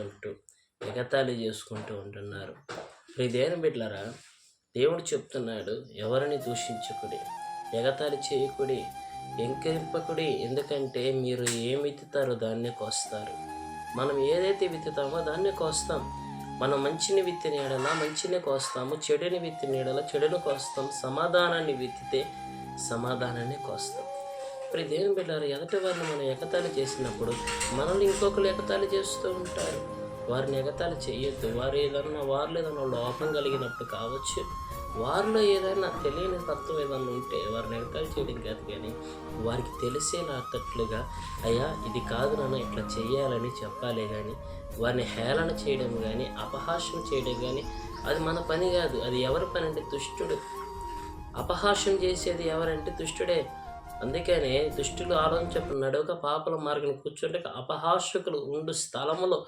చేసుకుంటూ ఎగతాళి చేసుకుంటూ ఉంటున్నారు. ఇదేని బిడ్డలరా దేవుడు చెప్తున్నాడు ఎవరిని దూషించకుడి ఎగతాళి చేయకుడి ఎంకరింపకుడి ఎందుకంటే మీరు ఏమి విత్తుతారో దాన్నే కోస్తారు. మనం ఏదైతే విత్తుతామో దాన్నే కోస్తాం. మనం మంచిని విత్తిన ఎడల మంచిని కోస్తాము చెడుని విత్తిన ఎడల చెడుని కోస్తాం సమాధానాన్ని విత్తితే సమాధానాన్ని కోస్తాం. ఇప్పుడు దేవుని బిడ్డారు ఎదటి వారిని మనం ఎగతాళి చేసినప్పుడు మనల్ని ఇంకొకరు ఎగతాళి చేస్తూ ఉంటారు. వారిని ఎగతాళి చేయొద్దు. వారు ఏదన్నా వారిలో ఏదైనా లోపం కలిగినప్పుడు కావచ్చు వారిలో ఏదైనా తెలియని తత్వం ఏదైనా ఉంటే వారిని ఎగతాళి చేయడం కాదు కానీ వారికి తెలిసేలాటట్లుగా అయ్యా ఇది కాదు నాన్న ఇట్లా చేయాలని చెప్పాలి కానీ వారిని హేళన చేయడం కానీ అపహాస్యం చేయడం కానీ అది మన పని కాదు. అది ఎవరి పని అంటే దుష్టుడు. అపహాస్యం చేసేది ఎవరంటే దుష్టుడే. అందుకనే దుష్టులు ఆలోచించప్పుడు నడవక పాపల మార్గం కూర్చుంటే అపహాస్యకులు ఉండు స్థలములో